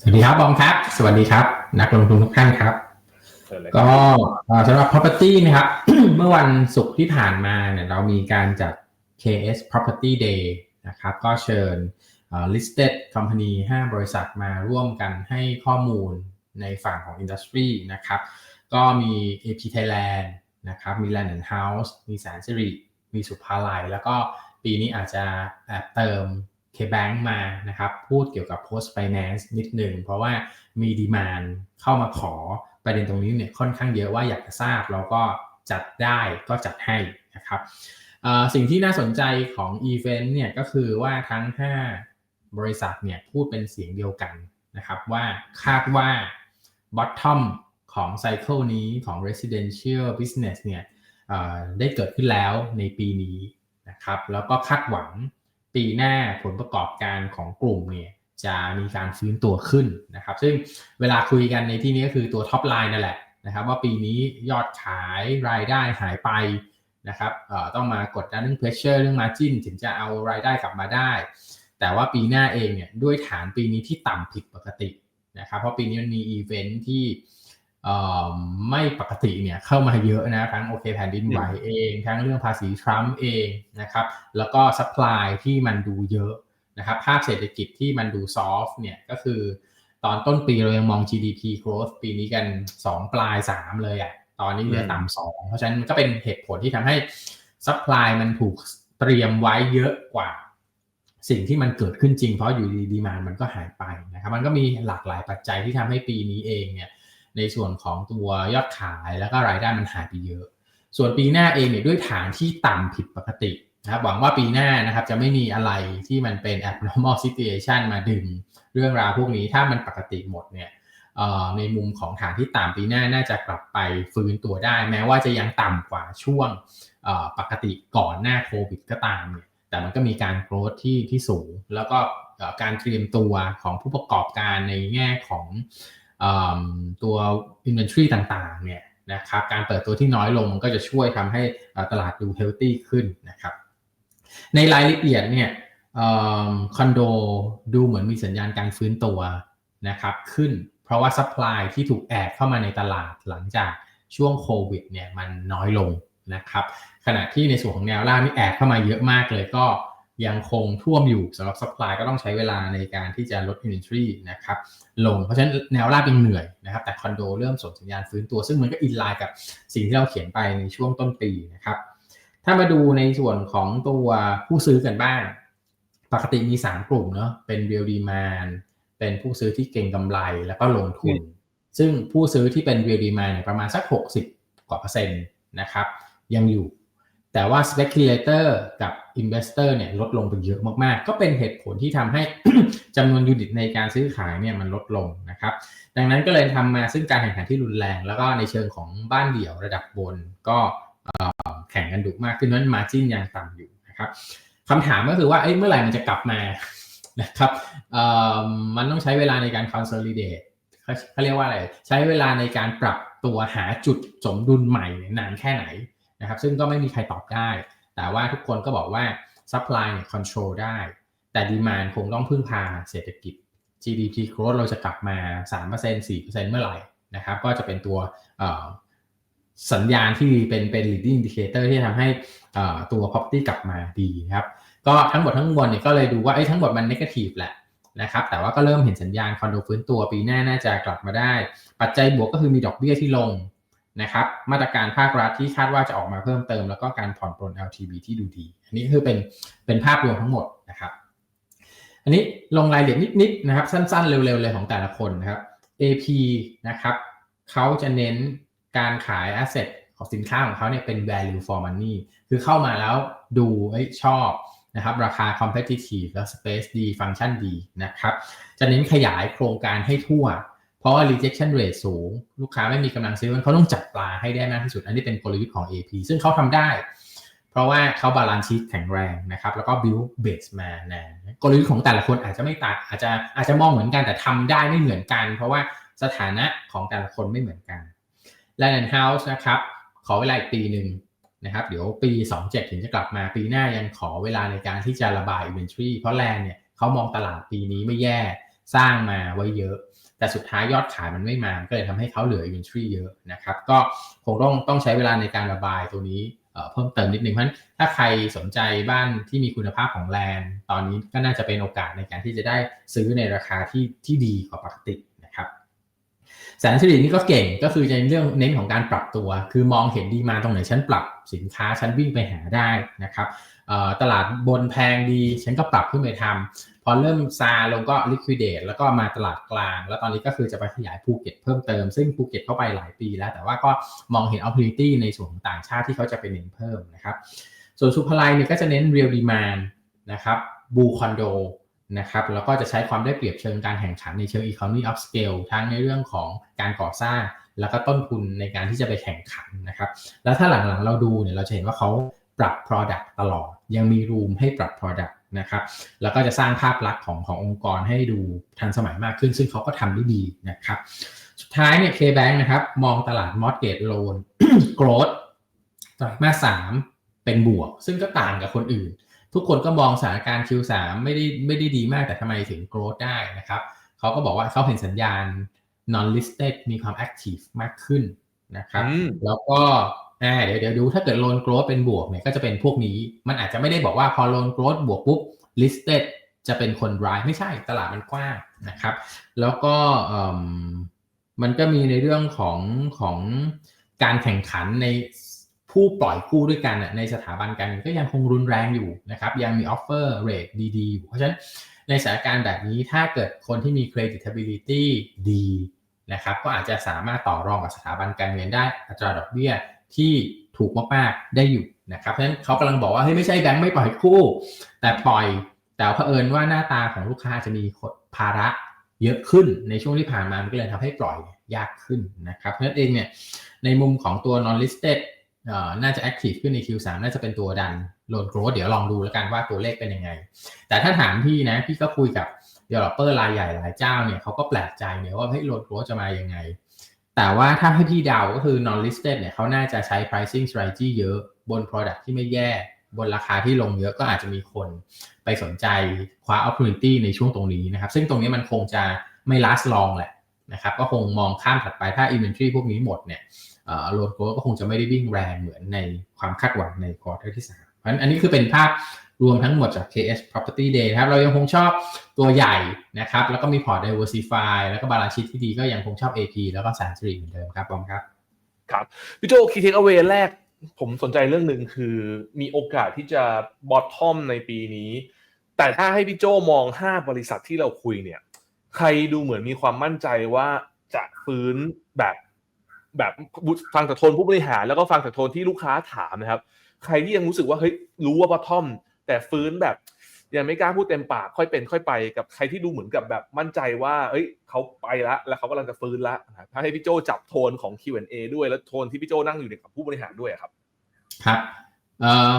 สวัสดีครับบอมครับ สวัสดีครับ นักลงทุนทุกท่านครับเชิญเลยก็เอ่อสำหรับ property นะครับ เมื่อวันศุกร์ที่ผ่านมาเนี่ยเรามีการจัด KS Property Day นะครับ ก็เชิญเอ่อ listed company 5 บริษัทมาร่วมกันให้ข้อมูลในฝั่งของ industry นะครับ ก็มี AP Thailand นะครับ มี Land and House มีแสนสิริ มีสุภาลัย แล้วก็ปีนี้อาจจะแอบเติม KBank มานะครับพูดเกี่ยวกับ post finance นิดหนึ่งเพราะว่ามีดีมานเข้ามาขอประเด็นตรงนี้เนี่ยค่อนข้างเยอะว่าอยากจะทราบเราก็จัดได้ก็จัดให้นะครับสิ่งที่น่าสนใจของอีเวนต์เนี่ยก็คือว่าทั้ง 5 บริษัทเนี่ยพูดเป็นเสียงเดียวกันนะครับว่าคาดว่า bottom ของไซเคิลนี้ของ residential business เนี่ยได้เกิดขึ้นแล้วในปีนี้นะครับแล้วก็คาดหวัง ปีหน้าผลประกอบการของกลุ่มเนี่ยจะมีการฟื้นตัวขึ้นนะครับ ซึ่งเวลาคุยกันในที่นี้ก็คือตัวท็อปไลน์นั่นแหละนะครับ ว่าปีนี้ยอดขายรายได้หายไปนะครับต้องมากดดันเรื่อง pressure เรื่อง margin ถึงจะเอารายได้กลับมาได้ แต่ว่าปีหน้าเองเนี่ยด้วยฐานปีนี้ที่ต่ำผิดปกตินะครับ เพราะปีนี้มันมีอีเวนท์ที่ ไม่ปกติเนี่ยเข้ามาเยอะนะทั้งโอเคแผ่นดินไหวเอง ทั้งเรื่องภาษีทรัมป์เองนะครับแล้วก็ซัพพลายที่มันดูเยอะนะครับภาพเศรษฐกิจที่มันดูซอฟต์เนี่ยก็คือตอนต้นปีเรายังมอง GDP growth ปีนี้กัน 2 ปลาย 3 เลยอะ่ะตอนนี้เหลือต่ำสองเพราะฉะนั้นมันก็เป็นเหตุผลที่ทำให้ซัพพลายมันถูกเตรียมไว้เยอะกว่า สิ่งที่มันเกิดขึ้นจริงเพราะอยู่ดีดีมานมันก็หายไปนะครับมันก็มีหลากหลายปัจจัยที่ทำให้ปีนี้เองเนี่ย ในส่วนของตัวยอดขายแล้วก็รายได้มันหายไปเยอะ ส่วนปีหน้าเองเนี่ยด้วยฐานที่ต่ำผิดปกตินะครับหวังว่าปีหน้านะครับจะไม่มีอะไรที่มันเป็น abnormal situation มาดึงเรื่องราวพวกนี้ถ้ามันปกติหมดเนี่ยในมุมของฐานที่ต่ำปีหน้าน่าจะกลับไปฟื้นตัวได้ แม้ว่าจะยังต่ำกว่าช่วงปกติก่อนหน้าโควิดก็ตามเนี่ยแต่มันก็มีการโกรธที่ที่สูง แล้วก็การเตรียมตัวของผู้ประกอบการในแง่ของ ตัว inventory ต่างๆเนี่ยนะครับการเปิดตัวที่น้อยลงมันก็จะช่วยทำให้ตลาดดู healthy ขึ้นนะครับในรายละเอียดเนี่ยคอนโดดูเหมือนมีสัญญาณการฟื้นตัวนะครับขึ้นเพราะว่าซัพพลายที่ถูกแอดเข้ามาในตลาดหลังจากช่วงโควิดเนี่ยมันน้อยลงนะครับขณะที่ในส่วนของแนวล่างนี่แอดเข้ามาเยอะมากเลยก็ ยังคงท่วมอยู่สำหรับซัพพลายก็ต้องใช้เวลาในการที่จะลด inventory นะครับลงเพราะฉะนั้นแนวราบยังเหนื่อยนะครับแต่คอนโดเริ่มส่งสัญญาณฟื้นตัว ซึ่งมันก็อินไลน์กับสิ่งที่เราเขียนไปในช่วงต้นปีนะครับถ้ามาดูในส่วนของตัวผู้ซื้อกันบ้าง ปกติมี 3 กลุ่มเนาะเป็น real demand เป็นผู้ซื้อที่เก่งกำไรแล้วก็ลงทุน ซึ่งผู้ซื้อที่เป็น real demand เนี่ยประมาณสัก 60 กว่าเปอร์เซ็นต์นะครับยังอยู่ แต่ว่า speculator กับ investor เนี่ยลดลงไปเยอะมากๆ ก็เป็นเหตุผลที่ทำให้จำนวนยูนิตในการซื้อขายเนี่ยมันลดลงนะครับ ดังนั้นก็เลยทำมาซึ่งการแข่งขันที่รุนแรง แล้วก็ในเชิงของบ้านเดี่ยวระดับบนก็แข่งกันดุมากขึ้นนั้นมาจิ้นยังต่ำอยู่นะครับคำถามก็คือว่าเมื่อไหร่มันจะกลับมานะครับมันต้องใช้เวลาในการ consolidate เขาเรียกว่าอะไร ใช้เวลาในการปรับตัวหาจุดสมดุลใหม่นานแค่ไหน นะครับซึ่งก็ไม่มีใครตอบได้ แต่ว่าทุกคนก็บอกว่า supply เนี่ย control ได้ แต่ demand คงต้องพึ่งพาเศรษฐกิจ GDP growth เราจะกลับมา 3% 4%เมื่อไหร่นะครับก็จะเป็นตัวสัญญาณที่เป็นเป็น leading indicator ที่ทำให้ตัว property กลับมาดีครับก็ทั้งหมดทั้งมวลเนี่ยก็เลยดูว่าไอ้ทั้งหมดมัน negative แหละนะครับแต่ว่าก็เริ่มเห็นสัญญาณคอนโดฟื้นตัวปีหน้าน่าจะกลับมาได้ ปัจจัยบวกก็คือมีดอกเบี้ยที่ลง นะครับมาตรการภาครัฐที่คาดว่าจะออกมาเพิ่มเติม แล้วก็การผ่อนปลน LTV ที่ดูดี อันนี้คือเป็นเป็นภาพรวมทั้งหมดนะครับ อันนี้ลงรายละเอียดนิดๆนะครับ สั้นๆ เร็วๆเลยของแต่ละคนนะครับ AP นะครับเขาจะเน้นการขาย asset ของสินค้าของเขาเนี่ยเป็น value for money คือเข้ามาแล้วดูชอบนะครับราคา competitive แล้ว space ดี ฟังก์ชันดีนะครับ จะเน้นขยายโครงการให้ทั่ว เพราะว่า rejection rate สูง ลูกค้าไม่มีกำลังซื้อเขาต้องจับปลาให้ได้มากที่สุด อันนี้เป็นกลยุทธ์ของ AP ซึ่งเขาทำได้ เพราะว่าเขาบาลานซ์ชีตแข็งแรงนะครับ แล้วก็ build base มานะกลยุทธ์ของแต่ละคนอาจจะไม่ต่างอาจจะอาจจะมองเหมือนกันแต่ทำได้ไม่เหมือนกัน เพราะว่าสถานะของแต่ละคนไม่เหมือนกัน Land and House นะครับ ขอเวลาอีกปีหนึ่งนะครับ เดี๋ยวปี 27 ถึงจะกลับมาปีหน้ายังขอเวลาในการที่จะระบาย inventory เพราะแลนเนี่ยเขามองตลาดปีนี้ไม่แย่ สร้างมาไว้เยอะ แต่สุดท้ายยอดขายมันไม่มาก็เลยทำให้เขาเหลือ inventory เยอะนะครับ ก็คงต้องต้องใช้เวลาในการระบายตัวนี้เพิ่มเติมนิดนึงเพราะถ้าใครสนใจบ้านที่มีคุณภาพของแลนด์ตอนนี้ก็น่าจะเป็นโอกาสในการที่จะได้ซื้อในราคาที่ที่ดีกว่าปกตินะครับแสนสิรินี่ก็เก่งก็คือในเรื่องเน้นของการปรับตัว คือมองเห็นดีมาตรงไหนฉันปรับสินค้าฉันวิ่งไปหาได้นะครับตลาดบนแพงดีฉันก็ปรับขึ้นไปทำพ อเริ่มซาลงก็ liquidate แล้วก็มาตลาดกลาง แล้วตอนนี้ก็คือจะไปขยายภูเก็ตเพิ่มเติม ซึ่งภูเก็ตเข้าไปหลายปีแล้ว แต่ว่าก็มองเห็น opportunity ในส่วนของต่างชาติที่เขาจะไปเน้นเพิ่มนะครับ ส่วนสุภาลัยเนี่ยก็จะเน้น real demand นะครับบูคอนโดนะครับแล้วก็จะใช้ความได้เปรียบเชิงการแข่งขันในเชิง economy of scale ทั้งในเรื่องของการก่อสร้าง แล้วก็ต้นทุนในการที่จะไปแข่งขันนะครับแล้วถ้าหลังๆเราดูเนี่ยเราจะเห็นว่าเขาปรับ product ตลอด ยังมี room ให้ปรับ product นะครับแล้วก็จะสร้างภาพลักษณ์ของขององค์กรให้ดูทันสมัยมากขึ้น ซึ่งเขาก็ทำได้ดีนะครับสุดท้ายเนี่ย K-Bank นะครับมองตลาด mortgage loan growth ไตรมาสสามเป็นบวก ซึ่งก็ต่างกับคนอื่น ทุกคนก็มองสถานการณ์ Q3 ไม่ได้ไม่ได้ดีมากแต่ทำไมถึง growth ได้นะครับเขาก็บอกว่าเขาเห็นสัญญาณ non listed มีความ active มากขึ้นนะครับ แล้วก็ อ่าเดี๋ยวเดี๋ยวดูถ้าเกิดโลนโกรดเป็นบวกเนี่ยก็จะเป็นพวกนี้ มันอาจจะไม่ได้บอกว่าพอโลนโกรดบวกปุ๊บ listed จะเป็นคนร้ายไม่ใช่ตลาดมันกว้างนะครับ แล้วก็มันก็มีในเรื่องของของการแข่งขันในผู้ปล่อยกู้ด้วยกันในสถาบันการเงินก็ยังคงรุนแรงอยู่นะครับ ยังมีออฟเฟอร์เรทดีๆอยู่เพราะฉะนั้นในสถานการณ์แบบนี้ถ้าเกิดคนที่มี creditability ดีนะครับก็อาจจะสามารถต่อรองกับสถาบันการเงินได้อัตราดอกเบี้ย ที่ถูกมากๆได้อยู่นะครับเพราะฉะนั้นเขากำลังบอกว่าเฮ้ยไม่ใช่แบงค์ไม่ปล่อยกู้ แต่ปล่อยแต่เผอิญว่าหน้าตาของลูกค้าจะมีภาระเยอะขึ้นในช่วงที่ผ่านมามันก็เลยทำให้ปล่อยยากขึ้นนะครับเพราะฉะนั้นเองเนี่ยในมุมของตัว non listed น่าจะ active ขึ้นใน Q3 น่าจะเป็นตัวดันโลนโกรดเดี๋ยวลองดูแล้วกันว่าตัวเลขเป็นยังไง แต่ถ้าถามพี่นะพี่ก็คุยกับ developer รายใหญ่หลายเจ้าเนี่ยเขาก็แปลกใจเนี่ยว่าเฮ้ยโลนโกรดจะมายังไง แต่ว่าถ้าให้พี่เดาก็คือ non listed เนี่ยเขาน่าจะใช้ pricing strategy เยอะบน product ที่ไม่แย่บนราคาที่ลงเยอะก็อาจจะมีคนไปสนใจคว้า opportunity ในช่วงตรงนี้นะครับ ซึ่งตรงนี้มันคงจะไม่ last long แหละนะครับ ก็คงมองข้ามถัดไปถ้า inventory พวกนี้หมดเนี่ยโลนโกก็คงจะไม่ได้วิ่งแรงเหมือนในความคาดหวังในควอเตอร์ที่3เพราะฉะนั้นอันนี้คือเป็นภาพ รวมทั้งหมดจาก KS Property Day นะครับ เรายังคงชอบตัวใหญ่นะครับ แล้วก็มีพอร์ต diversify แล้วก็บาลานซ์ชีตที่ดีก็ยังคงชอบ AP แล้วก็สารสรีเหมือนเดิมครับบอมครับ ครับพี่โจคีเทคเอาไว้แรก ผมสนใจเรื่องหนึ่งคือมีโอกาสที่จะบอททอมในปีนี้ แต่ถ้าให้พี่โจมอง 5 บริษัทที่เราคุยเนี่ย ใครดูเหมือนมีความมั่นใจว่าจะฟื้นแบบแบบฟังจากโทนผู้บริหารแล้วก็ฟังจากโทนที่ลูกค้าถามนะครับ ใครที่ยังรู้สึกว่าเฮ้ยรู้ว่าบอททอม แต่ฟื้นแบบยังไม่กล้าพูดเต็มปากค่อยเป็นค่อยไปกับใครที่ดูเหมือนกับแบบมั่นใจว่า เอ้ยเขาไปละแล้วเขากำลังจะฟื้นละถ้าให้พี่โจจับโทนของ Q&A ด้วยแล้วโทนที่พี่โจนั่งอยู่กับผู้บริหารด้วยครับ ครับ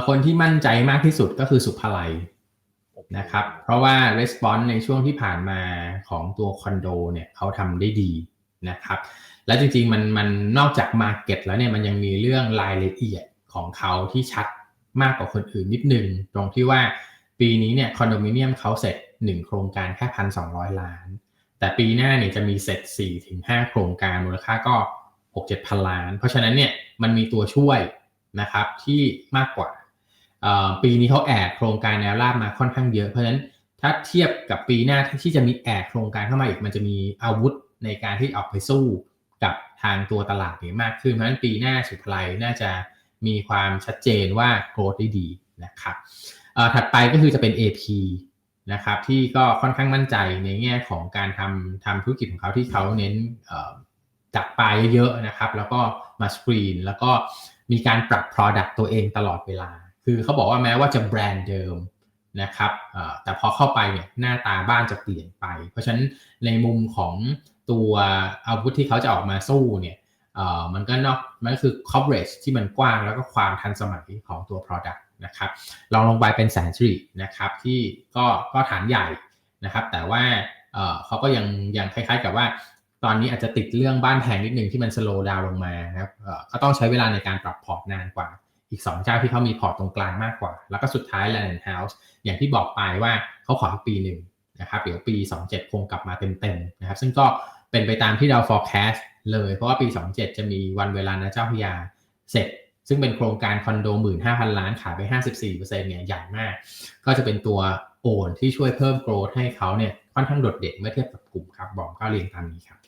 คนที่มั่นใจมากที่สุดก็คือสุภาลัยนะครับ เพราะว่า response ในช่วงที่ผ่านมาของตัวคอนโดเนี่ยเขาทำได้ดีนะครับ และจริงๆมันมันนอกจาก Market แล้วเนี่ยมันยังมีเรื่องรายละเอียดของเขาที่ชัด มากกว่าคนอื่นนิดนึง ตรงที่ว่าปีนี้เนี่ยคอนโดมิเนียมเขาเสร็จ 1 โครงการแค่พันสองล้าน แต่ปีหน้าเนี่ยจะมีเสร็จ4ถึง5โครงการมูลค่าก็ 6 7พันล้าน เพราะฉะนั้นเนี่ยมันมีตัวช่วยนะครับที่มากกว่าปีนี้เขาแอดโครงการแนวราบมาค่อนข้างเยอะ เพราะฉะนั้นถ้าเทียบกับปีหน้าที่จะมีแอดโครงการเข้ามาอีกมันจะมีอาวุธในการที่ออกไปสู้กับทางตัวตลาดนี้มากขึ้นเพราะฉะนั้นปีหน้าสุดท้ายน่าจะ มีความชัดเจนว่าโกรธได้ดีนะครับถัดไปก็คือจะเป็น AP นะครับที่ก็ค่อนข้างมั่นใจในแง่ของการทำทำธุรกิจของเขาที่เขาเน้นจับปลายเยอะๆนะครับแล้วก็มาสกรีนแล้วก็มีการปรับ Product ตัวเองตลอดเวลา คือเขาบอกว่าแม้ว่าจะแบรนด์เดิมนะครับแต่พอเข้าไปเนี่ยหน้าตาบ้านจะเปลี่ยนไป เพราะฉะนั้นในมุมของตัวอาวุธที่เขาจะออกมาสู้เนี่ย มันก็นอกมันก็คือ coverage ที่มันกว้างแล้วก็ความทันสมัยของตัว product นะครับลองลงไปเป็นแสนสิรินะครับที่ก็ก็ฐานใหญ่นะครับ แต่ว่าเขาก็ยังยังคล้ายๆกับว่า ตอนนี้อาจจะติดเรื่องบ้านแพงนิดนึงที่มันสโลว์ดาวลงมานะครับก็ต้องใช้เวลาในการปรับพอร์ตนานกว่า อีก 2 เจ้าที่เขามีพอร์ตตรงกลางมากกว่า แล้วก็สุดท้าย Land House อย่างที่บอกไปว่าเขาขอปีหนึ่งนะครับเดี๋ยวปี 27 คงกลับมาเต็มๆนะครับ ซึ่งก็เป็นไปตามที่เรา forecast เลยเพราะว่าปี 27 จะมีวันเวลานะเจ้าพยาเสร็จ ซึ่งเป็นโครงการคอนโด 15,000 ล้านขายไป 54%เนี่ยใหญ่มาก ก็จะเป็นตัวโอนที่ช่วยเพิ่มโกรธให้เขาเนี่ยค่อนข้างโดดเด่นเมื่อเทียบกับกลุ่มครับบอมก็เรียนตามนี้ครับ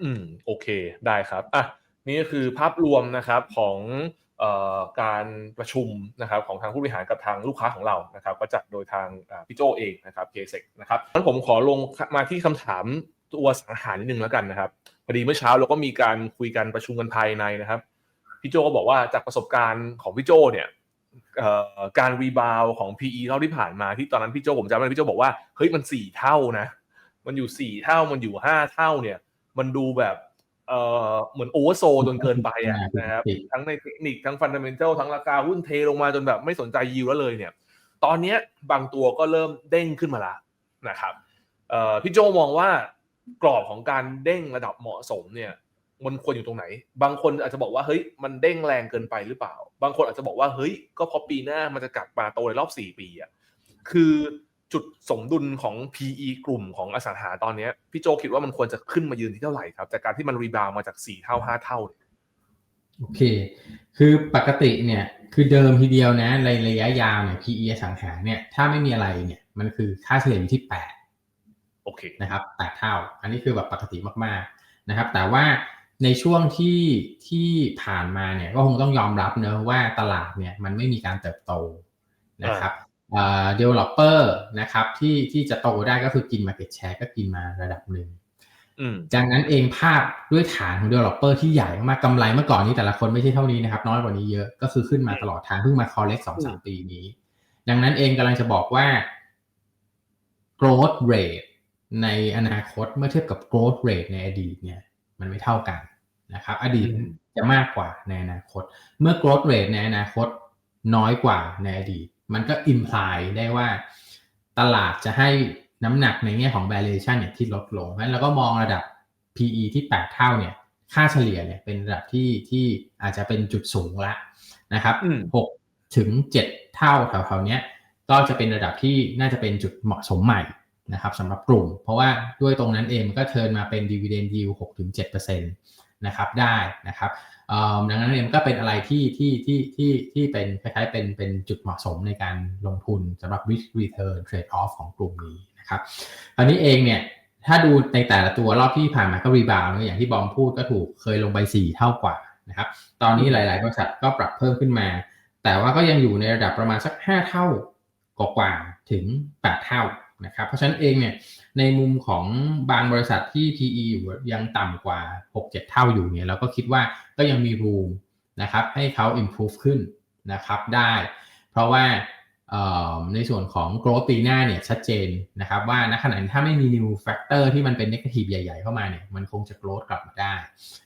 อืมโอเคได้ครับอะนี่ก็คือภาพรวมนะครับของเอ่อการประชุมนะครับของทางผู้บริหารกับทางลูกค้าของเรานะครับ ก็จัดโดยทางพี่โจเองนะครับเคเซกนะครับงั้นผมขอลงมาที่คำถามตัวสังหารนิดนึงแล้วกันนะครับ พอดีเมื่อเช้าเราก็มีการคุยกันประชุมกันภายในนะครับพี่โจก็บอกว่าจากประสบการณ์ของพี่โจเนี่ยการรีบาวของ PE เท่าที่ผ่านมาที่ตอนนั้นพี่โจผมจำได้พี่โจบอกว่าเฮ้ยมันสี่เท่านะมันอยู่สี่เท่ามันอยู่ห้าเท่าเนี่ยมันดูแบบเออเหมือนโอเวอร์โซจนเกินไปอะนะครับทั้งในเทคนิคทั้งฟันเดเมนทัลทั้งราคาหุ้นเทลงมาจนแบบไม่สนใจยิวแล้วเลยเนี่ย ตอนเนี้ยบางตัวก็เริ่มเด้งขึ้นมาแล้วนะครับเอ่อพี่โจมองว่า กรอบของการเด้งระดับเหมาะสมเนี่ยมันควรอยู่ตรงไหน บางคนอาจจะบอกว่าเฮ้ยมันเด้งแรงเกินไปหรือเปล่า บางคนอาจจะบอกว่าเฮ้ยก็พราะปีหน้ามันจะกลับมาโตในรอบสี่ปีอะคือจุดสมดุลของ PE กลุ่มของอสังหาตอนนี้พี่โจคิดว่ามันควรจะขึ้นมายืนที่เท่าไหร่ครับ จากการที่มันรีบาวมาจากสี่เท่าห้าเท่าเนี่ยโอเค คือปกติเนี่ยคือเดิมทีเดียวนะในระยะยาวเนี่ย PE อสังหาเนี่ยถ้าไม่มีอะไรเนี่ยมันคือค่าเฉลี่ยอยู่ที่ 8 โอเคนะครับ8เท่า อันนี้คือแบบปกติมากๆนะครับ แต่ว่าในช่วงที่ที่ผ่านมาเนี่ยก็คงต้องยอมรับเนอะว่าตลาดเนี่ยมันไม่มีการเติบโตนะครับเอ่อ developer นะครับที่ที่จะโตได้ก็คือกิน market share ก็กินมาระดับหนึ่งอืมจากนั้นเองภาพด้วยฐานของ developer ที่ใหญ่มากๆกำไรเมื่อก่อนนี้แต่ละคนไม่ใช่เท่านี้นะครับ น้อยกว่านี้เยอะก็คือขึ้นมาตลอดทางเพิ่งมา collect สองสามปีนี้ ดังนั้นเองกำลังจะบอกว่า growth rate ในอนาคตเมื่อเทียบกับ growth rate ในอดีตเนี่ยมันไม่เท่ากันนะครับอดีตอืมจะมากกว่าในอนาคต เมื่อ growth rate ในอนาคตน้อยกว่าในอดีต มันก็ imply ได้ว่าตลาดจะให้น้ำหนักในแง่ของ valuation เนี่ยที่ลดลงเพราะฉะนั้นเราก็มองระดับ PE ที่ 8 เท่าเนี่ยค่าเฉลี่ยเนี่ยเป็นระดับที่ที่อาจจะเป็นจุดสูงละนะครับอืมหกถึงเจ็ดเท่าแถวๆเนี้ยก็จะเป็นระดับที่น่าจะเป็นจุดเหมาะสมใหม่ นะครับสำหรับกลุ่ม เพราะว่าด้วยตรงนั้นเองมันก็เทินมาเป็น dividend yield 6-7%นะครับได้นะครับดังนั้นเองมันก็เป็นอะไรที่ที่ที่ที่ที่เป็นคล้ายๆเป็นเป็นจุดเหมาะสมในการลงทุนสำหรับ risk return trade off ของกลุ่มนี้นะครับอันนี้เองเนี่ยถ้าดูในแต่ละตัวรอบที่ผ่านมาก็รีบาวน์อย่างที่บอมพูดก็ถูกเคยลงไป 4 เท่ากว่านะครับตอนนี้หลาย ๆ บริษัทก็ปรับเพิ่มขึ้นมา แต่ว่าก็ยังอยู่ในระดับประมาณสัก 5 เท่ากว่าถึง 8 เท่า นะครับเพราะฉะนั้นเองเนี่ยในมุมของบางบริษัทที่ PE อยู่ยังต่ำกว่า 6-7 เท่าอยู่เนี่ยเราก็คิดว่าก็ยังมี room นะครับให้เขา improve ขึ้นนะครับได้ เพราะว่าในส่วนของ growth ปีหน้าเนี่ยชัดเจนนะครับว่าณขณะนี้ถ้าไม่มี new factor ที่มันเป็น negative ใหญ่ ๆ เข้ามาเนี่ยมันคงจะ growth กลับมาได้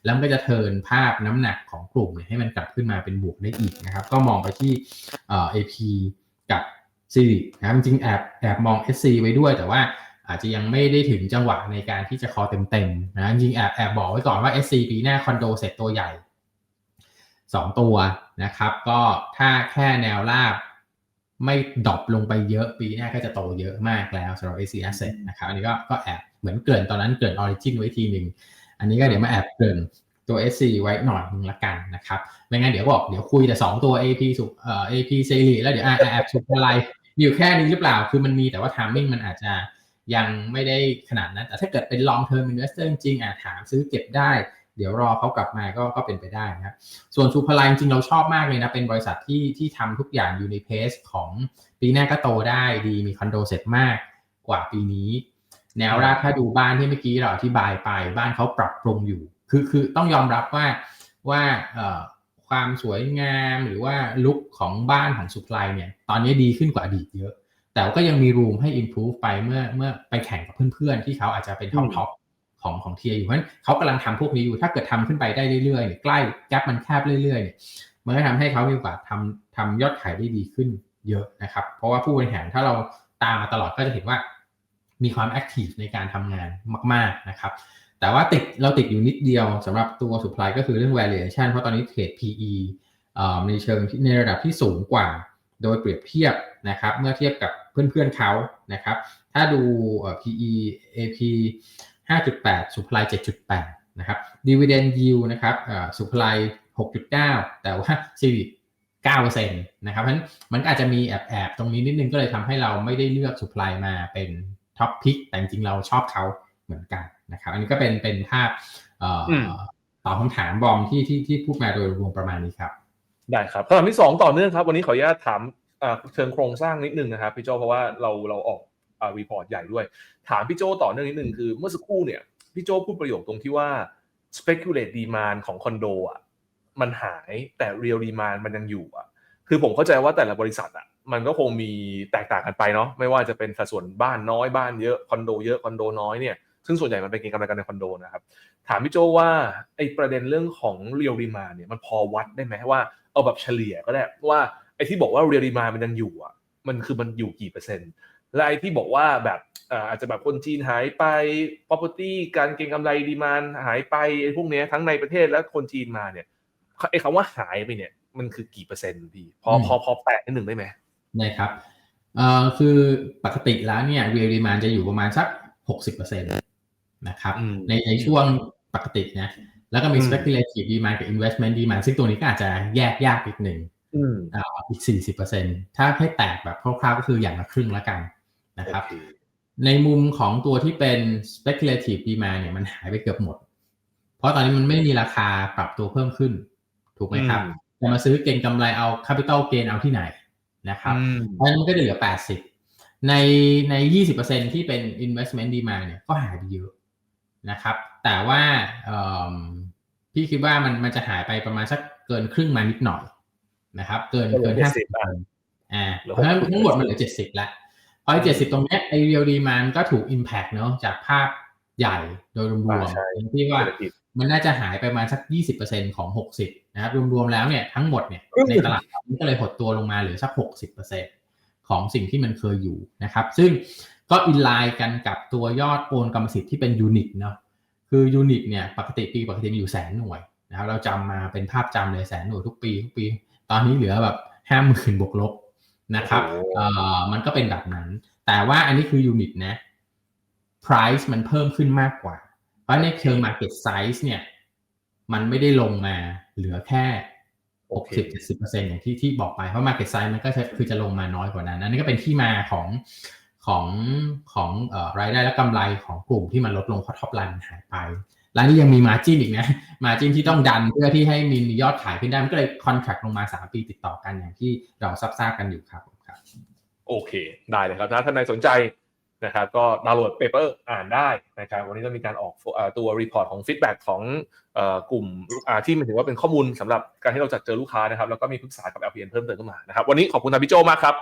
แล้วก็จะเทิร์นภาพน้ำหนักของกลุ่มเนี่ยให้มันกลับขึ้นมาเป็นบวกได้อีกนะครับก็มองไปที่ AP กับ c นะครับจริงแอบแอบมอง SC ไว้ด้วยแต่ว่าอาจจะยังไม่ได้ถึงจังหวะในการที่จะคอเต็มๆนะจริงแอบแอบบอกไว้ก่อนว่า SC ปีหน้าคอนโดเสร็จตัวใหญ่ 2 ตัวนะครับ ก็ถ้าแค่แนวราบไม่ดรอปลงไปเยอะปีหน้าก็จะโตเยอะมากแล้วสำหรับ AC Asset นะครับอันนี้ก็ก็แอบเหมือนเกินตอนนั้นเกริ่น Origin ไว้ทีหนึ่งอันนี้ก็เดี๋ยวมาแอบเกินตัว SC ไว้หน่อยนึงละกันนะครับไม่งั้นเดี๋ยวบอกเดี๋ยวคุยแต่ 2 ตัว AP สุเอ่อ AP เซรีแล้วเดี๋ยวแอบสุภอะไร มีอยู่แค่นี้หรือเปล่า คือมันมีแต่ว่า timing มันอาจจะยังไม่ได้ขนาดนั้น แต่ถ้าเกิดเป็น long term investor จริงอาจถามซื้อเก็บได้ เดี๋ยวรอเขากลับมาก็ก็เป็นไปได้นะครับ ส่วนสุภลัยจริงเราชอบมากเลยนะ เป็นบริษัทที่ที่ทำทุกอย่างอยู่ในเพสของปีหน้าก็โตได้ดีมีคอนโดเสร็จมากกว่าปีนี้ แนวราบถ้าดูบ้านที่เมื่อกี้เราอธิบายไปบ้านเขาปรับปรุงอยู่ คือคือต้องยอมรับว่าว่าเอ่อ ความสวยงามหรือว่าลุคของบ้านของสุภาลัยเนี่ยตอนนี้ดีขึ้นกว่าอดีตเยอะ แต่ก็ยังมีรูมให้ improve ไปเมื่อเมื่อไปแข่งกับเพื่อนๆ ที่เขาอาจจะเป็นท็อปท็อปของของเทียอยู่เพราะฉะนั้นเขากำลังทำพวกนี้อยู่ถ้าเกิดทำขึ้นไปได้เรื่อยๆเนี่ยใกล้แกลบมันแคบเรื่อยๆเนี่ยมันก็ทำให้เขามีโอกาสทำทำยอดขายได้ดีขึ้นเยอะนะครับ เพราะว่าผู้บริหารถ้าเราตามมาตลอดก็จะเห็นว่ามีความแอคทีฟในการทำงานมาก ๆนะครับ แต่ว่าติดเราติดอยู่นิดเดียวสำหรับตัว supply ก็คือเรื่อง valuation เพราะตอนนี้เทรด PE เอ่อในเชิงในระดับที่สูงกว่า โดยเปรียบเทียบนะครับเมื่อเทียบกับเพื่อนๆเขานะครับ ถ้าดูเอ่อ PE AP 5.8 supply 7.8 นะครับ dividend yield นะครับ supply 6.9 แต่ว่า civic 9%นะครับเพราะฉะนั้นมันอาจจะมีแอบแอบๆตรงนี้นิดนึงก็เลยทำให้เราไม่ได้เลือก supply มาเป็น top pick แต่จริงเราชอบเขา เหมือนกันนะครับ อันนี้ก็เป็นเป็นภาพเอ่ออมตอบคำถามบอมที่ที่ที่พูดมาโดยรวมประมาณนี้ครับได้ครับคำถามที่สองต่อเนื่องครับ วันนี้ขออนุญาตถามอ่าเชิงโครงสร้างนิดนึงนะครับพี่โจเพราะว่าเราเราออกอ่ารีพอร์ตใหญ่ด้วย ถามพี่โจต่อเนื่องนิดนึงคือเมื่อสักครู่เนี่ยพี่โจพูดประโยคตรงที่ว่า speculate demand ของคอนโดอะมันหายแต่ real demand มันยังอยู่อะคือผมเข้าใจว่าแต่ละบริษัทอะมันก็คงมีแตกต่างกันไปเนาะไม่ว่าจะเป็นสัดส่วนบ้านน้อยบ้านเยอะคอนโดเยอะคอนโดน้อยเนี่ย ซึ่งส่วนใหญ่มันเป็นเก็งกำไรกันในคอนโดนะครับ ถามพี่โจว่าไอ้ประเด็นเรื่องของ real demand เนี่ยมันพอวัดได้ไหมว่าเอาแบบเฉลี่ยก็ได้ว่าไอ้ที่บอกว่า real demand มันยังอยู่อะมันคือมันอยู่กี่เปอร์เซ็นต์และไอ้ที่บอกว่าแบบเอ่ออาจจะแบบคนจีนหายไป property การเก็งกำไรดีมานหายไปไอ้พวกเนี้ยทั้งในประเทศและคนจีนมาเนี่ยไอ้คำว่าหายไปเนี่ยมันคือกี่เปอร์เซ็นต์พี่พออืมพอพอแปะนิดหนึ่งได้ไหมนะครับเอ่อคือปกติแล้วเนี่ย real demand จะอยู่ประมาณสัก60%นะครับอืมในในช่วงปกตินะแล้วก็มีอืม speculative demand กับ investment demand ซึ่งตัวนี้ก็อาจจะแยกยากอีกหนึ่งอืมอ่าอีก 40%ถ้าให้แตกแบบคร่าวๆก็คืออย่างละครึ่งแล้วกันนะครับโอเคในมุมของตัวที่เป็น speculative demand เนี่ยมันหายไปเกือบหมด เพราะตอนนี้มันไม่มีราคาปรับตัวเพิ่มขึ้น ถูกไหมครับอืมจะมาซื้อเก็งกำไรเอา capital gain เอาที่ไหนนะครับอืมเพราะฉะนั้นมันก็จะเหลือ 80 ในใน 20%ที่เป็น investment demand เนี่ยก็หายไปเยอะ นะครับ แต่ว่าเอิ่มพี่คิดว่ามันมันจะหายไปประมาณสักเกินครึ่งมานิดหน่อยนะครับ เกินเกินเหลือ50 70อะอ่าเหลือเพราะฉะนั้น60ทั้งหมดมันเหลือ70ละพอไอ้70ตรงเนี้ยไอ้ real demand ก็ถูก impact เนอะจากภาพใหญ่โดยรวอ่ามใช่ๆที่ว่าเศรษฐกิจมันน่าจะหายไปประมาณสัก 20%ของ 60 นะครับ รวมๆ แล้วเนี่ยทั้งหมดเนี่ยอืมในตลาดมันก็เลยหดตัวลงมาเหลือสัก 60%ของสิ่งที่มันเคยอยู่นะครับ ซึ่ง ก็อินไลน์กันกับตัวยอดโอนกรรมสิทธิ์ที่เป็นยูนิตเนาะคือยูนิตเนี่ยปกติปีปกติมีอยู่แสนหน่วยนะครับเราจำมาเป็นภาพจำเลยแสนหน่วยทุกปีทุกปี ตอนนี้เหลือแบบห้าหมื่นบวกลบนะครับโอ้โหเอ่อมันก็เป็นแบบนั้น แต่ว่าอันนี้คือยูนิตนะ price มันเพิ่มขึ้นมากกว่า เพราะในเชิง market size เนี่ย มันไม่ได้ลงมาเหลือแค่โอเค60 70%อย่างที่ที่บอกไป เพราะ market size มันก็จะคือจะลงมาน้อยกว่านั้น อันนี้ก็เป็นที่มาของ ของของอ่อรายได้และกำไรของกลุ่มที่มันลดลงเพราะ top line มันหายไป แล้วนี่ยังมี margin อีกนะ margin ที่ต้องดันเพื่อที่ให้มียอดขายขึ้นได้มันก็เลย contract ลงมา 3 ปีติดต่อกันอย่างที่เราทราบๆกันอยู่ครับครับ โอเค ได้เลยครับถ้าท่านใดสนใจนะครับก็ดาวน์โหลดเปเปอร์อ่านได้นะครับวันนี้จะมีการออกตัวรีพอร์ตของฟีดแบ็ของอกลุ่มอ่าที่มันถือว่าเป็นข้อมูลสำหรับการที่เราจัดเจอลูกค้านะครับแล้วก็มีปรึกษากับ LPN เพิ่มเติมเข้ามานะครับวันนี้ขอบคุณทางพี่โจมากครับ